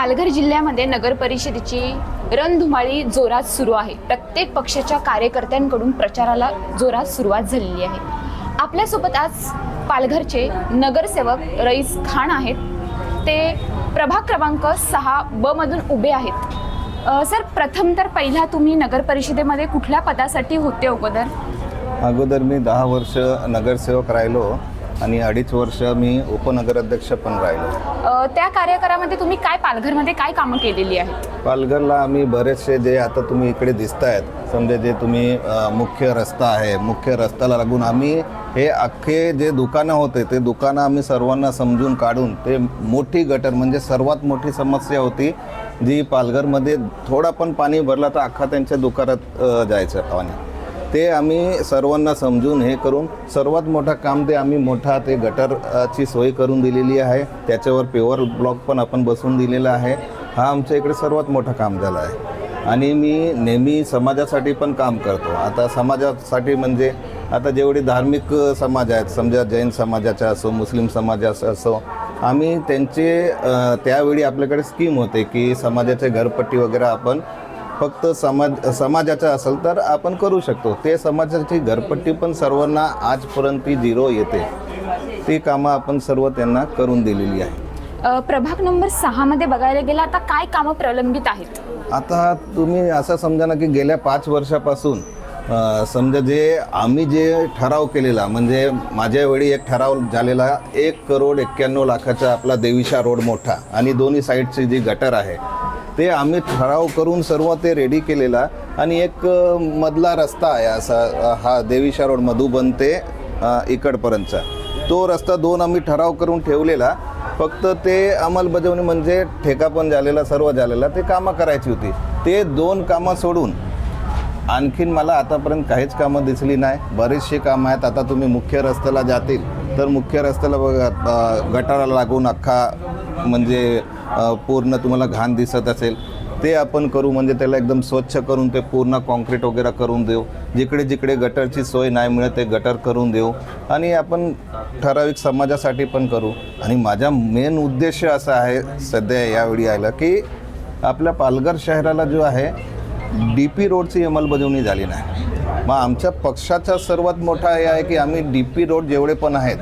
पालघर जिल्ह्यामध्ये नगर परिषदेची रणधुमाळी जोरात सुरू आहे. प्रत्येक पक्षाच्या कार्यकर्त्यांकडून प्रचाराला जोरात सुरुवात झालेली आहे. आपल्यासोबत आज पालघरचे नगरसेवक रईस खान आहेत. ते प्रभाग क्रमांक सहा ब मधून उभे आहेत. सर प्रथम तर पहिला तुम्ही नगर परिषदेमध्ये कुठल्या पदासाठी होते अगोदर? अगोदर मी दहा वर्ष नगरसेवक राहिलो. आणि अडीच वर्ष मी उपनगराध्यक्ष पण राहिलो. अ, त्या कार्यकाळामध्ये तुम्ही काय पालघरमध्ये काय कामं केलेली आहेत? पालघरला आम्ही बरेचसे जे आता तुम्ही इकडे दिसतायत समजा जे तुम्ही अ, मुख्य रस्ता आहे मुख्य रस्त्याला लागून आम्ही हे अख्खे जे दुकानं होते ते दुकानं आम्ही सर्वांना समजून काढून ते मोठी गटर म्हणजे सर्वात मोठी समस्या होती जी पालघरमध्ये थोडा पण पाणी भरला तर अख्खा त्यांच्या दुकानात अ, जायचं पाणी. ते आम्ही सर्वांना समजून हे करून सर्वात मोठं काम ते आम्ही मोठा ते गटरची सोय करून दिलेली आहे. त्याच्यावर पेवर ब्लॉक पण आपण बसवून दिलेला आहे. हा आमच्या इकडे सर्वात मोठं काम झालं आहे. आणि मी नेहमी समाजासाठी पण काम करतो. आता समाजासाठी म्हणजे आता जेवढे धार्मिक समाज आहेत समजा जैन समाजाचा असो मुस्लिम समाजाचा असो आम्ही त्यांचे त्यावेळी आपल्याकडे स्कीम होते की समाजाचे घरपट्टी वगैरे आपण फक्त समाज समाजाचं असेल तर आपण करू शकतो. ते समाजाची घरपट्टी पण सर्वांना आजपर्यंत ती झिरो येते. ती कामं आपण सर्व त्यांना करून दिलेली आहे. प्रभाग नंबर सहामध्ये बघायला गेलं आता काय कामं प्रलंबित आहेत? आता तुम्ही असं समजा ना की गेल्या पाच वर्षापासून समजा जे आम्ही जे ठराव केलेला म्हणजे माझ्या वेळी एक ठराव झालेला एक करोड एक्क्याण्णव लाखाचा आपला देवीशा रोड मोठा आणि दोन्ही साईडची जी गटर आहे ते आम्ही ठराव करून सर्व ते रेडी केलेला. आणि एक मधला रस्ता आहे असा हा देवीशा रोड मधुबन ते इकडपर्यंतचा. तो रस्ता दोन आम्ही ठराव करून ठेवलेला. फक्त ते अंमलबजावणी म्हणजे ठेका पण झालेला सर्व झालेला ते कामं करायची होती. ते दोन कामं सोडून आणखीन मला आतापर्यंत काहीच कामं दिसली नाही. बरीचशी कामं आहेत. आता तुम्ही मुख्य रस्त्याला जातील. तर मुख्य रस्त्याला बघा गटाराला लागून अख्खा म्हणजे पूर्ण तुम्हाला घाण दिसत असेल. ते आपण करू म्हणजे त्याला एकदम स्वच्छ करून ते पूर्ण कॉन्क्रीट वगैरे करून देऊ. जिकडे जिकडे गटरची सोय नाही मिळत ते गटर करून देऊ. आणि आपण ठराविक समाजासाठी पण करू. आणि माझा मेन उद्देश असा आहे सध्या यावेळी आयला की आपल्या पालघर शहराला जो आहे डी पी रोडची अंमलबजावणी झाली नाही. मग आमच्या पक्षाचा सर्वात मोठा हे आहे की आम्ही डी पी रोड जेवढे पण आहेत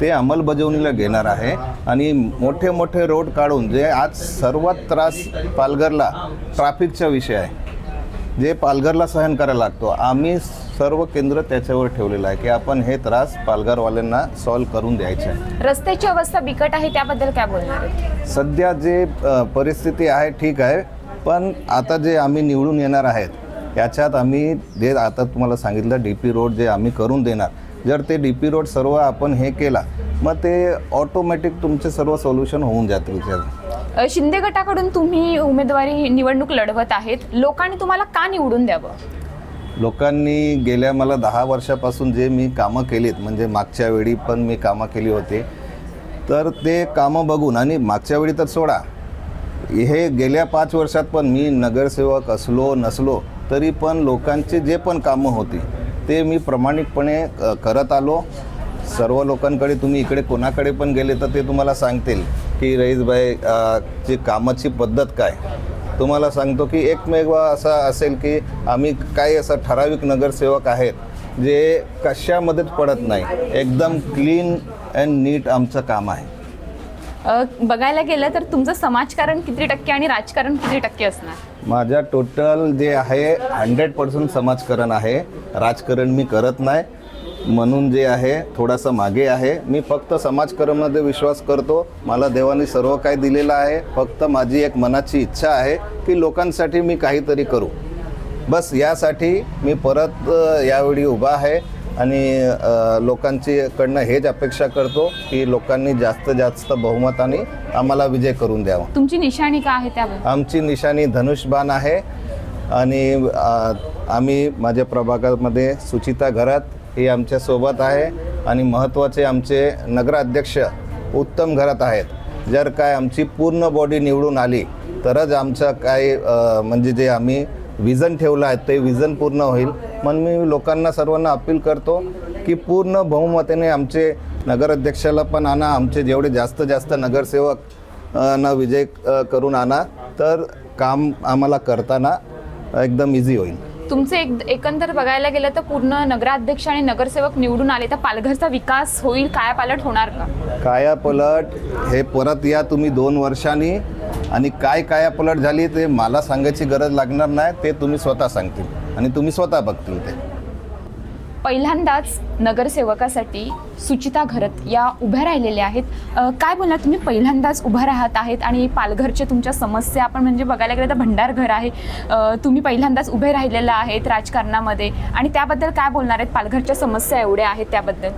ते अंमलबजावणीला घेणार आहे. आणि मोठे मोठे रोड काढून जे आज सर्वात त्रास पालघरला ट्रॅफिकचा विषय आहे. जे पालघरला सहन करायला लागतो आम्ही सर्व केंद्र त्याच्यावर ठेवलेलं आहे की आपण हे त्रास पालघरवाल्यांना सॉल्व करून द्यायचे आहे. रस्त्याची अवस्था बिकट आहे त्याबद्दल काय बोलणार सध्या जे परिस्थिती आहे ठीक आहे. पण आता जे आम्ही निवडून येणार आहेत याच्यात आम्ही जे आता तुम्हाला सांगितलं डी पी रोड जे आम्ही करून देणार जर ते डी पी रोड सर्व आपण हे केला मग ते ऑटोमॅटिक तुमचे सर्व सोल्युशन होऊन जातील शिंदे गटाकडून तुम्ही उमेदवारी निवडणूक लढवत आहेत. लोकांनी तुम्हाला का निवडून द्यावं? लोकांनी गेल्या मला दहा वर्षापासून जे मी कामं केलीत म्हणजे मागच्या वेळी पण मी कामं केली होती तर ते कामं बघून आणि मागच्या वेळी तर सोडा हे गेल्या पाच वर्षात पण मी नगरसेवक असलो नसलो तरी पण लोकांचे जे पण कामं होती ते मी प्रामाणिकपणे करत आलो. सर्व लोकांकडे तुम्ही इकडे कोणाकडे पण गेले तर ते तुम्हाला सांगतील की रईसभाई ची कामाची पद्धत काय? तुम्हाला सांगतो की एकमेव असा असेल की आम्ही काही असं ठराविक नगरसेवक आहेत जे कशामध्येच पडत नाही. एकदम क्लीन अँड नीट आमचं काम आहे. बघायला गेलं तर तुमचं समाजकारण किती टक्के आणि राजकारण किती टक्के असणार? माझ्या टोटल जे आहे हंड्रेड पर्सेंट समाजकारण आहे. राजकारण मी करत नाही. म्हणून जे आहे थोडासा मागे आहे. मी फक्त समाजकारणमध्ये विश्वास करतो. मला देवाने सर्व काही दिलेलं आहे. फक्त माझी एक मनाची इच्छा आहे की लोकांसाठी मी काहीतरी करू. बस यासाठी मी परत यावेळी उभा आहे. आणि अ, लोकांची कडनं हेच अपेक्षा करतो की लोकांनी जास्त जास्त बहुमताने आम्हाला विजय करून द्यावा. तुमची निशाणी काय आहे त्याबद्दल आमची निशाणी धनुष्यबाण आहे आणि आम्ही माझ्या प्रभागामध्ये सुचिता घरात ही आमच्यासोबत आहे आणि महत्त्वाचे आमचे नगराध्यक्ष उत्तम घरात आहेत. जर काय आमची पूर्ण बॉडी निवडून आली तरच आमचं काय म्हणजे जे आम्ही विजन ठेवलं आहे ते विजन पूर्ण होईल. म्हणून मी लोकांना सर्वांना अपील करतो की पूर्ण बहुमताने आमचे नगराध्यक्षाला पण आणा आमचे जेवढे जास्त जास्त नगरसेवक ना विजय करून आणा तर काम आम्हाला करताना एकदम इझी होईल. तुमचे एक एकंदर बघायला गेलं तर पूर्ण नगराध्यक्ष आणि नगरसेवक निवडून आले तर पालघरचा विकास होईल कायापालट होणार का? कायापलट हे परत या तुम्ही दोन वर्षांनी आणि काय कायापलट झाली ते मला सांगायची गरज लागणार नाही ते तुम्ही स्वतः सांगतील. आणि तुम्ही स्वतः बघतील ते. पहिल्यांदाच नगरसेवकासाठी सुचिता घरत या उभ्या राहिलेल्या आहेत. अ, काय बोलणार? तुम्ही पहिल्यांदाच उभ्या राहत आहेत आणि पालघरच्या तुमच्या समस्या आपण म्हणजे बघायला गेलं तर भंडार घर आहे. अ, तुम्ही पहिल्यांदाच उभे राहिलेला आहेत राजकारणामध्ये. आणि त्याबद्दल काय बोलणार आहेत? पालघरच्या समस्या एवढ्या आहेत त्याबद्दल.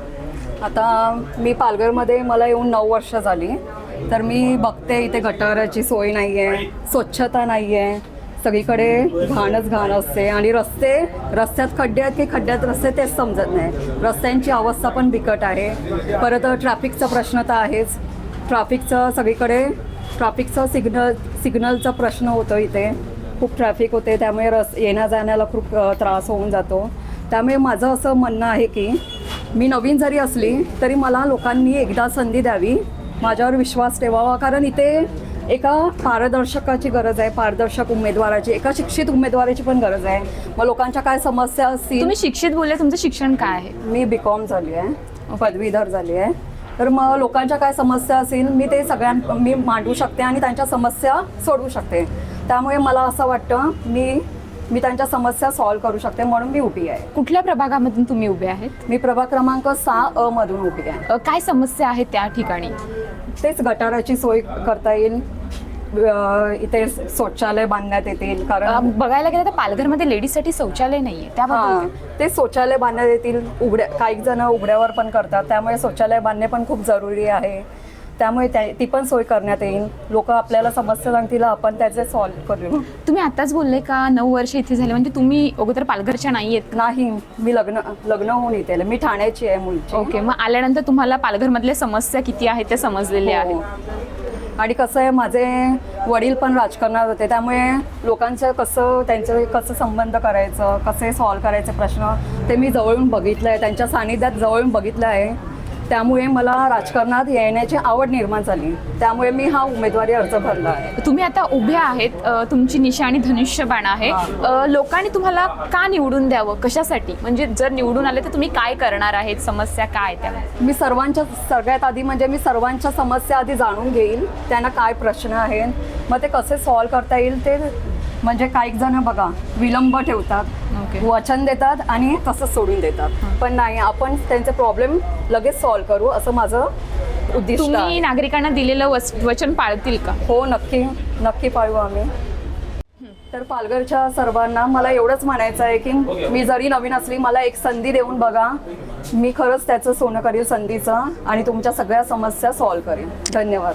आता मी पालघरमध्ये मला येऊन नऊ वर्ष झाली. तर मी बघते इथे गटाराची सोय नाही आहे स्वच्छता नाही आहे सगळीकडे घाणच घाण असते आणि रस्ते रस्त्यात खड्डे आहेत की खड्ड्यात रस्ते तेच समजत नाही. रस्त्यांची अवस्था पण बिकट आहे. परत ट्रॅफिकचा प्रश्न तर आहेच. ट्रॅफिकचं सगळीकडे ट्रॅफिकचं सिग्नल सिग्नलचा प्रश्न होतो इथे. खूप ट्रॅफिक होते त्यामुळे रस येण्या जाण्याला खूप त्रास होऊन जातो. त्यामुळे माझं असं म्हणणं आहे की मी नवीन जरी असली तरी मला लोकांनी एकदा संधी द्यावी. माझ्यावर विश्वास ठेवावा. कारण इथे एका पारदर्शकाची गरज आहे पारदर्शक उमेदवाराची एका शिक्षित उमेदवाराची पण गरज आहे. मग लोकांच्या काय समस्या असतील? तुम्ही शिक्षित बोलले तुमचं शिक्षण काय आहे? मी बी कॉम झाली आहे. पदवीधर झाली आहे. तर मग लोकांच्या काय समस्या असतील मी ते सगळ्यां मी मांडू शकते आणि त्यांच्या समस्या सोडवू शकते. त्यामुळे मला असं वाटतं मी मी त्यांच्या समस्या सॉल्व्ह करू शकते म्हणून मी उभी आहे. कुठल्या प्रभागामधून तुम्ही उभे आहेत? मी प्रभाग क्रमांक सहा अ मधून उभी आहे. अ, काय समस्या आहेत त्या ठिकाणी? तेच गटाराची सोय करता येईल. अ, इथे शौचालय बांधण्यात येतील अ, कारण बघायला गेलं तर पालघरमध्ये लेडीजसाठी शौचालय नाहीये. त्याबद्दल हां काय? ते शौचालय बांधण्यात येतील. उघड्या काही जण उघड्यावर पण करतात. त्यामुळे शौचालय बांधणे पण खूप जरुरी आहे. त्यामुळे त्या ती पण सोय करण्यात येईल. लोक आपल्याला समस्या सांगतील आपण त्याचे सॉल्व्ह करू. तुम्ही आताच बोलले का नऊ वर्ष इथे झाले? म्हणजे तुम्ही अगोदर पालघरच्या नाही आहेत नाही मी लग्न लग्न होऊन इथे आले. मी ठाण्याची आहे मुलची ओके मग आल्यानंतर तुम्हाला पालघरमधल्या समस्या किती आहेत त्या समजलेल्या हो. आहेत? आणि कसं आहे माझे वडील पण राजकारणात होते. त्यामुळे लोकांचं कसं त्यांचं कसं संबंध करायचं कसे सॉल्व करायचे प्रश्न ते मी जवळून बघितलं आहे त्यांच्या सानिध्यात जवळून बघितलं आहे. त्यामुळे मला राजकारणात येण्याची आवड निर्माण झाली. त्यामुळे मी हा उमेदवारी अर्ज भरला आहे. तुम्ही आता उभे आहेत अ, तुमची निशाणी धनुष्यबाण आहे. अ, लोकांनी तुम्हाला का निवडून द्यावं? कशासाठी? म्हणजे जर निवडून आले तर तुम्ही काय करणार आहेत? समस्या काय त्या मी सर्वांच्या सगळ्यात आधी म्हणजे मी सर्वांच्या समस्या आधी जाणून घेईल. त्यांना काय प्रश्न आहेत मग ते कसे सॉल्व करता येईल ते म्हणजे काही जण बघा विलंब ठेवतात वचन देतात आणि तसंच सोडून देतात. पण नाही आपण त्यांचे प्रॉब्लेम लगेच सॉल्व करू असं माझं उद्दिष्ट तुम्ही नागरिकांना दिलेलं वच- वचन पाळतील का? हो नक्की नक्की पाळू आम्ही. तर पालघरच्या सर्वांना मला एवढंच म्हणायचं आहे की मी जरी नवीन असली मला एक संधी देऊन बघा. मी खरंच त्याचं सोनं करेल संधीचं आणि तुमच्या सगळ्या समस्या सॉल्व करेन. धन्यवाद.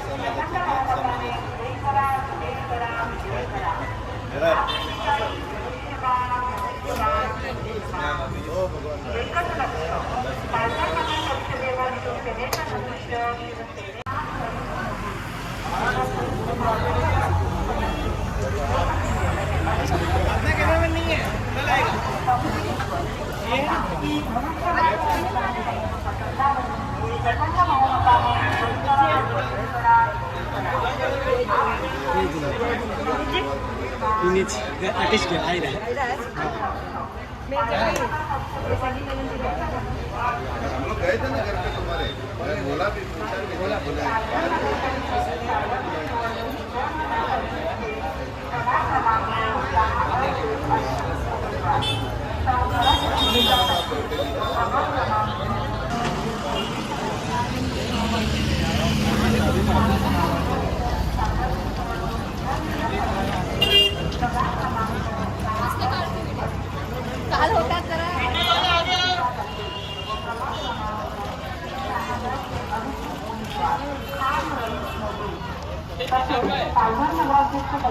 Unit, ateş gel, aynen. गए थे ना घर पे तुम्हारे मैं बोला भी पूछा भी बोला बोला काल होतात जरा